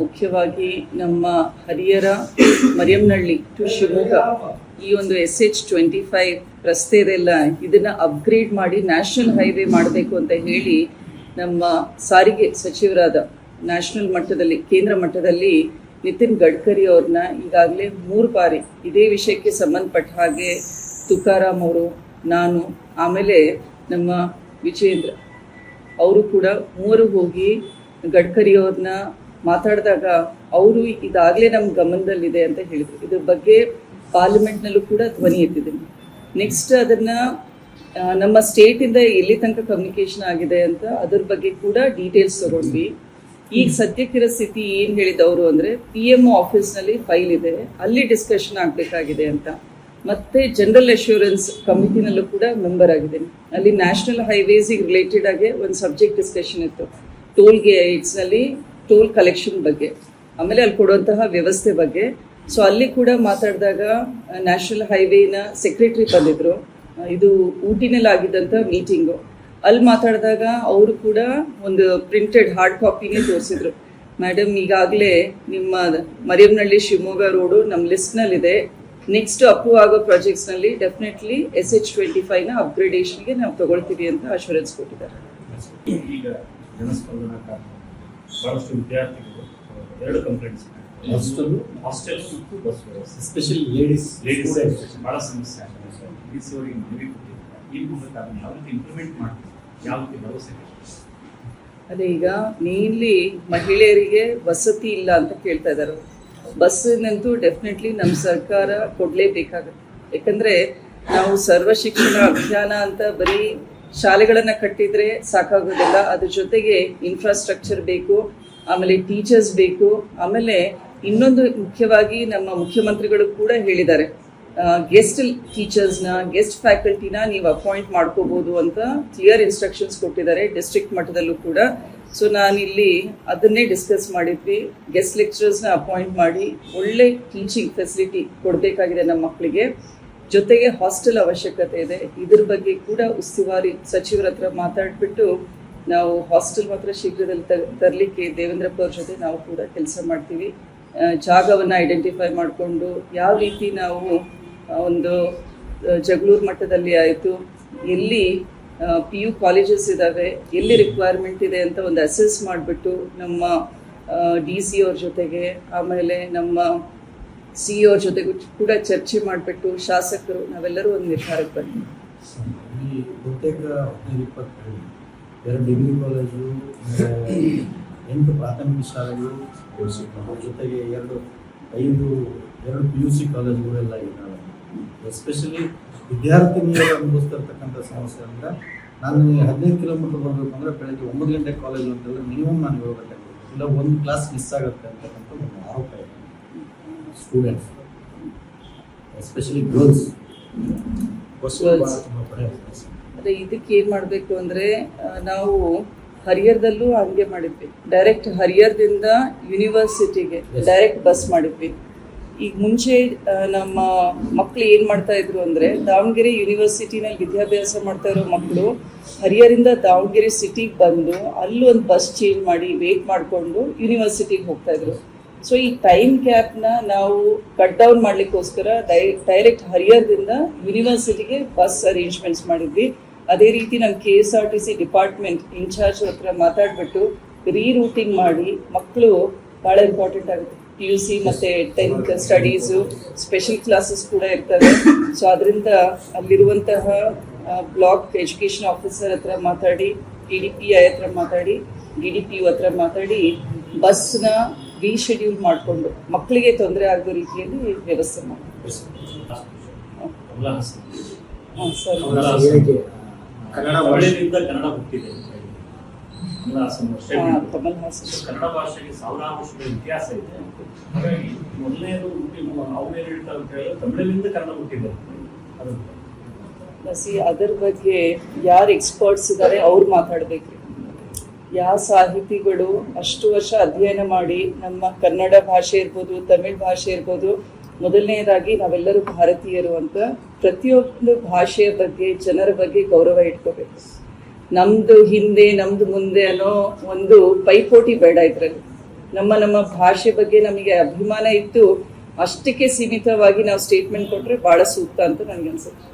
ಮುಖ್ಯವಾಗಿ ನಮ್ಮ ಹರಿಯರ ಮರಿಯಮ್ನಹಳ್ಳಿ ಟು ಶಿವಮೊಗ್ಗ, ಈ ಒಂದು ಎಸ್ ಎಚ್ ಟ್ವೆಂಟಿ ಫೈವ್ ರಸ್ತೆ ಇದೆಲ್ಲ ಇದನ್ನ ಅಪ್ಗ್ರೇಡ್ ಮಾಡಿ ನ್ಯಾಷನಲ್ ಹೈವೇ ಮಾಡಬೇಕು ಅಂತ ಹೇಳಿ ನಮ್ಮ ಸಾರಿಗೆ ಸಚಿವರಾದ ನ್ಯಾಷನಲ್ ಮಟ್ಟದಲ್ಲಿ, ಕೇಂದ್ರ ಮಟ್ಟದಲ್ಲಿ ನಿತಿನ್ ಗಡ್ಕರಿ ಅವ್ರನ್ನ ಈಗಾಗಲೇ ಮೂರು ಬಾರಿ ಇದೇ ವಿಷಯಕ್ಕೆ ಸಂಬಂಧಪಟ್ಟ ಹಾಗೆ ತುಕಾರಾಮ್ ಅವರು, ನಾನು, ಆಮೇಲೆ ನಮ್ಮ ವಿಜೇಂದ್ರ ಅವರು ಕೂಡ ಮೂವರು ಹೋಗಿ ಗಡ್ಕರಿ ಅವ್ರನ್ನ ಮಾತಾಡಿದಾಗ ಅವರು ಇದಾಗಲೇ ನಮ್ಮ ಗಮನದಲ್ಲಿದೆ ಅಂತ ಹೇಳಿದರು. ಇದ್ರ ಬಗ್ಗೆ ಪಾರ್ಲಿಮೆಂಟ್ನಲ್ಲೂ ಕೂಡ ಧ್ವನಿ ಎತ್ತಿದ್ದೀನಿ ನೆಕ್ಸ್ಟ್ ಅದನ್ನು ನಮ್ಮ ಸ್ಟೇಟಿಂದ ಎಲ್ಲಿ ತನಕ ಕಮ್ಯುನಿಕೇಷನ್ ಆಗಿದೆ ಅಂತ ಅದ್ರ ಬಗ್ಗೆ ಕೂಡ ಡೀಟೇಲ್ಸ್ ತಗೊಂಡ್ವಿ. ಈಗ ಸದ್ಯಕ್ಕಿರೋ ಸ್ಥಿತಿ ಏನು ಹೇಳಿದವರು ಅಂದರೆ ಪಿ ಎಂ ಆಫೀಸ್ನಲ್ಲಿ ಫೈಲ್ ಇದೆ. ಅಲ್ಲಿ ಡಿಸ್ಕಷನ್ ಆಗಬೇಕಾಗಿದೆ ಅಂತ. ಮತ್ತೆ ಜನರಲ್ ಅಶ್ಯೂರೆನ್ಸ್ ಕಮಿಟಿನಲ್ಲೂ ಕೂಡ ಮೆಂಬರ್ ಆಗಿದ್ದೀನಿ ಅಲ್ಲಿ ನ್ಯಾಷನಲ್ ಹೈವೇಸಿಗೆ ರಿಲೇಟೆಡ್ ಆಗಿ ಒಂದು ಸಬ್ಜೆಕ್ಟ್ ಡಿಸ್ಕಷನ್ ಇತ್ತು. ಟೋಲ್ ಗೇಟ್ಸ್ನಲ್ಲಿ ಟೋಲ್ ಕಲೆಕ್ಷನ್ ಬಗ್ಗೆ, ಆಮೇಲೆ ಅಲ್ಲಿ ಕೊಡುವಂತಹ ವ್ಯವಸ್ಥೆ ಬಗ್ಗೆ. ಸೊ ಅಲ್ಲಿ ಕೂಡ ಮಾತಾಡಿದಾಗ ನ್ಯಾಷನಲ್ ಹೈವೇನ ಸೆಕ್ರೆಟರಿ ಬಂದಿದ್ರು. ಇದು ಊಟಿನಲ್ಲಿ ಆಗಿದ್ದಂಥ ಮೀಟಿಂಗು ಅಲ್ಲಿ ಮಾತಾಡಿದಾಗ ಅವರು ಕೂಡ ಒಂದು ಪ್ರಿಂಟೆಡ್ ಹಾರ್ಡ್ ಕಾಪಿನೇ ತೋರಿಸಿದ್ರು. ಮೇಡಮ್ ಈಗಾಗಲೇ ನಿಮ್ಮ ಮರಿಯಮ್ನಹಳ್ಳಿ ಶಿವಮೊಗ್ಗ ರೋಡು ನಮ್ಮ ಲಿಸ್ಟ್ನಲ್ಲಿದೆ ನೆಕ್ಸ್ಟ್ ಅಪ್ರೂವ್ ಆಗೋ ಪ್ರಾಜೆಕ್ಟ್ಸ್ನಲ್ಲಿ ಡೆಫಿನೆಟ್ಲಿ ಎಸ್ ಎಚ್ ಟ್ವೆಂಟಿ ಫೈವ್ನ ಅಪ್ಗ್ರೇಡೇಷನ್ಗೆ ನಾವು ತಗೊಳ್ತೀವಿ ಅಂತ ಅಶ್ಯೂರೆನ್ಸ್ ಕೊಟ್ಟಿದ್ದಾರೆ. ಬಹಳಷ್ಟು ವಿದ್ಯಾರ್ಥಿಗಳು ಎರಡು ಕಂಪ್ಲೇಂಟ್ಸ್ ಹಾಸ್ಟೆಲ್ ಹಾಸ್ಟೆಲ್ ಮತ್ತು ಬಸ್ ವ್ಯವಸ್ಥೆ. ಎಸ್ಪೆಷಲಿ ಲೇಡೀಸ್ ಲೇಡೀಸ್ ಬಹಳ ಸಮಸ್ಯೆ ಆಗ್ತದೆ. ಸರ್ ಲೇಡೀಸ್ ಅವರಿಗೆ ಮನವಿ ಕೊಟ್ಟಿದ್ದಾರೆ. ಈ ಮೂಲಕ ಅದನ್ನು ಯಾವ ರೀತಿ ಇಂಪ್ಲಿಮೆಂಟ್ ಮಾಡ್ತೀವಿ? ಯಾವ ರೀತಿ ಭರವಸೆ? ಅದೇ ಈಗ ಮೇನ್ಲಿ ಮಹಿಳೆಯರಿಗೆ ವಸತಿ ಇಲ್ಲ ಅಂತ ಕೇಳ್ತಾ ಇದ್ದಾರೆ. ಬಸ್ಸಿನಂತೂ ಡೆಫಿನೆಟ್ಲಿ ನಮ್ಮ ಸರ್ಕಾರ ಕೊಡಲೇಬೇಕಾಗುತ್ತೆ. ಯಾಕಂದರೆ ನಾವು ಸರ್ವ ಶಿಕ್ಷಣ ಅಭಿಯಾನ ಅಂತ ಬರೀ ಶಾಲೆಗಳನ್ನು ಕಟ್ಟಿದ್ರೆ ಸಾಕಾಗೋದಿಲ್ಲ. ಅದ್ರ ಜೊತೆಗೆ ಇನ್ಫ್ರಾಸ್ಟ್ರಕ್ಚರ್ ಬೇಕು, ಆಮೇಲೆ ಟೀಚರ್ಸ್ ಬೇಕು, ಆಮೇಲೆ ಇನ್ನೊಂದು ಮುಖ್ಯವಾಗಿ ನಮ್ಮ ಮುಖ್ಯಮಂತ್ರಿಗಳು ಕೂಡ ಹೇಳಿದ್ದಾರೆ. ಗೆಸ್ಟ್ ಟೀಚರ್ಸ್ನ ಗೆಸ್ಟ್ ಫ್ಯಾಕಲ್ಟಿನ ನೀವು ಅಪಾಯಿಂಟ್ ಮಾಡ್ಕೋಬೋದು ಅಂತ ಕ್ಲಿಯರ್ ಇನ್ಸ್ಟ್ರಕ್ಷನ್ಸ್ ಕೊಟ್ಟಿದ್ದಾರೆ ಡಿಸ್ಟ್ರಿಕ್ಟ್ ಮಟ್ಟದಲ್ಲೂ ಕೂಡ. ಸೊ ನಾನಿಲ್ಲಿ ಅದನ್ನೇ ಡಿಸ್ಕಸ್ ಮಾಡಿದ್ವಿ. ಗೆಸ್ಟ್ ಲೆಕ್ಚರರ್ಸ್ನ ಅಪಾಯಿಂಟ್ ಮಾಡಿ ಒಳ್ಳೆ ಟೀಚಿಂಗ್ ಫೆಸಿಲಿಟಿ ಕೊಡಬೇಕಾಗಿದೆ ನಮ್ಮ ಮಕ್ಕಳಿಗೆ. ಜೊತೆಗೆ ಹಾಸ್ಟೆಲ್ ಅವಶ್ಯಕತೆ ಇದೆ. ಇದ್ರ ಬಗ್ಗೆ ಕೂಡ ಉಸ್ತುವಾರಿ ಸಚಿವರ ಹತ್ರ ಮಾತಾಡ್ಬಿಟ್ಟು ನಾವು ಹಾಸ್ಟೆಲ್ ಮಾತ್ರ ಶೀಘ್ರದಲ್ಲಿ ತರಲಿಕ್ಕೆ ದೇವೇಂದ್ರಪ್ಪ ಅವ್ರ ಜೊತೆ ನಾವು ಕೂಡ ಕೆಲಸ ಮಾಡ್ತೀವಿ. ಜಾಗವನ್ನು ಐಡೆಂಟಿಫೈ ಮಾಡಿಕೊಂಡು ಯಾವ ರೀತಿ ನಾವು ಒಂದು ಜಗಳೂರು ಮಟ್ಟದಲ್ಲಿ ಆಯಿತು, ಎಲ್ಲಿ ಪಿ ಯು ಕಾಲೇಜಸ್ ಇದ್ದಾವೆ ಎಲ್ಲಿ ರಿಕ್ವೈರ್ಮೆಂಟ್ ಇದೆ ಅಂತ ಒಂದು ಅಸೆಸ್ ಮಾಡಿಬಿಟ್ಟು ನಮ್ಮ ಡಿ ಸಿ ಅವ್ರ ಜೊತೆಗೆ, ಆಮೇಲೆ ನಮ್ಮ ಸಿ ಅವ್ರ ಜೊತೆಗೂ ಕೂಡ ಚರ್ಚೆ ಮಾಡಿಬಿಟ್ಟು ಶಾಸಕರು ನಾವೆಲ್ಲರೂ ಒಂದು ನಿರ್ಧಾರಕ್ಕೆ ಬಂದ್ವಿ. ಬಹುತೇಕ ಹದಿನೈದು ಎರಡು ಡಿಗ್ರಿ ಕಾಲೇಜು ಎಂಟು ಪ್ರಾಥಮಿಕ ಶಾಲೆಗಳು ಅದ್ರ ಜೊತೆಗೆ ಎರಡು, ಐದು, ಎರಡು ಪಿ ಯು ಸಿ ಕಾಲೇಜುಗಳೆಲ್ಲ ಇದ್ದಾವೆ. ಎಸ್ಪೆಷಲಿ ವಿದ್ಯಾರ್ಥಿನಿಯರು ಅನುಭವಿಸ್ತಿರ್ತಕ್ಕಂಥ ಸಮಸ್ಯೆ ಅಂದರೆ ನಾನು ಹದಿನೈದು ಕಿಲೋಮೀಟರ್ ಬರಬೇಕು ಅಂದರೆ ಬೆಳಗ್ಗೆ ಒಂಬತ್ತು ಗಂಟೆ ಕಾಲೇಜು ಅಂತೆಲ್ಲ ಮಿನಿಮಮ್ ನಾನು ಏಳು ಇಲ್ಲ, ಒಂದು ಕ್ಲಾಸ್ ಮಿಸ್ ಆಗುತ್ತೆ ಅಂತಕ್ಕಂಥ ಒಂದು ಆರೋಪ ಇದೆ. ಭಾಳ ತುಂಬ ಕಡೆ ಅದೇ ಇದಕ್ಕೆ ಏನು ಮಾಡಬೇಕು ಅಂದರೆ ನಾವು ಹರಿಯರ್ದಲ್ಲೂ ಹಂಗೆ ಮಾಡಿದ್ವಿ. ಡೈರೆಕ್ಟ್ ಹರಿಯರ್ದಿಂದ ಯೂನಿವರ್ಸಿಟಿಗೆ ಡೈರೆಕ್ಟ್ ಬಸ್ ಮಾಡಿದ್ವಿ. ಈಗ ಮುಂಚೆ ನಮ್ಮ ಮಕ್ಕಳು ಏನು ಮಾಡ್ತಾ ಇದ್ರು ಅಂದರೆ ದಾವಣಗೆರೆ ಯೂನಿವರ್ಸಿಟಿನಲ್ಲಿ ವಿದ್ಯಾಭ್ಯಾಸ ಮಾಡ್ತಾ ಇರೋ ಮಕ್ಕಳು ಹರಿಹರಿಂದ ದಾವಣಗೆರೆ ಸಿಟಿಗೆ ಬಂದು ಅಲ್ಲೂ ಒಂದು ಬಸ್ ಚೇಂಜ್ ಮಾಡಿ ವೇಟ್ ಮಾಡಿಕೊಂಡು ಯೂನಿವರ್ಸಿಟಿಗೆ ಹೋಗ್ತಾ ಇದ್ರು. ಸೊ ಈ ಟೈಮ್ ಗ್ಯಾಪ್ನ ನಾವು ಕಟ್ ಡೌನ್ ಮಾಡಲಿಕ್ಕೋಸ್ಕರ ಡೈ ಡೈರೆಕ್ಟ್ ಹರಿಯರ್ದಿಂದ ಯೂನಿವರ್ಸಿಟಿಗೆ ಬಸ್ ಅರೇಂಜ್ಮೆಂಟ್ಸ್ ಮಾಡಿದ್ವಿ. ಅದೇ ರೀತಿ ನಮ್ಮ K S R T C department in charge ಹತ್ರ ಮಾತಾಡ್ಬಿಟ್ಟು ರೀರೂಟಿಂಗ್ ಮಾಡಿ ಮಕ್ಕಳು ಭಾಳ ಇಂಪಾರ್ಟೆಂಟ್ ಆಗುತ್ತೆ. ಪಿ ಯು ಸಿ ಮತ್ತು ಟೆಂತ್ ಸ್ಟಡೀಸು ಸ್ಪೆಷಲ್ ಕ್ಲಾಸಸ್ ಕೂಡ ಇರ್ತವೆ. ಸೊ ಅದರಿಂದ ಅಲ್ಲಿರುವಂತಹ ಬ್ಲಾಕ್ ಎಜುಕೇಷನ್ ಆಫೀಸರ್ ಹತ್ರ ಮಾತಾಡಿ ಡಿ ಡಿ ಪಿ ಐ ಹತ್ರ ಮಾತಾಡಿ ಡಿ ಡಿ ಪಿ ಯು ಹತ್ರ ಮಾತಾಡಿ ಬಸ್ನ ರೀಶೆಡ್ಯೂಲ್ ಮಾಡಿಕೊಂಡು ಮಕ್ಕಳಿಗೆ ತೊಂದರೆ ಆಗೋ ರೀತಿಯಲ್ಲಿ ವ್ಯವಸ್ಥೆ ಮಾಡಿ ಕಮಲ ಹಾಸನ್ ಕನ್ನಡ ಭಾಷೆಗೆ ಸಾವಿರಾರು ವರ್ಷಗಳ ಇತಿಹಾಸ ಇದೆ. ಹಾಗಾಗಿ ಮೊದಲನೇದು ಅಂತ ಹೇಳಿದ್ರೆ ತಮಿಳಿನಿಂದ ಕನ್ನಡ ಹುಟ್ಟಿದೆ. ಸಿ ಅದರ ಬಗ್ಗೆ ಯಾರು ಎಕ್ಸ್ಪರ್ಟ್ಸ್ ಇದ್ದಾರೆ ಅವ್ರು ಮಾತಾಡಬೇಕು. ಯಾವ ಸಾಹಿತಿಗಳು ಅಷ್ಟು ವರ್ಷ ಅಧ್ಯಯನ ಮಾಡಿ ನಮ್ಮ ಕನ್ನಡ ಭಾಷೆ ಇರ್ಬೋದು, ತಮಿಳ್ ಭಾಷೆ ಇರ್ಬೋದು. ಮೊದಲನೇದಾಗಿ ನಾವೆಲ್ಲರೂ ಭಾರತೀಯರು ಅಂತ ಪ್ರತಿಯೊಂದು ಭಾಷೆಯ ಬಗ್ಗೆ, ಜನರ ಬಗ್ಗೆ ಗೌರವ ಇಟ್ಕೋಬೇಕು. ನಮ್ದು ಹಿಂದೆ, ನಮ್ದು ಮುಂದೆ ಅನ್ನೋ ಒಂದು ಪೈಪೋಟಿ ಬೇಡ ಇದರಲ್ಲಿ. ನಮ್ಮ ನಮ್ಮ ಭಾಷೆ ಬಗ್ಗೆ ನಮಗೆ ಅಭಿಮಾನ ಇತ್ತು. ಅಷ್ಟಕ್ಕೆ ಸೀಮಿತವಾಗಿ ನಾವು ಸ್ಟೇಟ್ಮೆಂಟ್ ಕೊಟ್ಟರೆ ಬಹಳ ಸೂಕ್ತ ಅಂತ ನನಗೆ ಅನ್ಸುತ್ತೆ.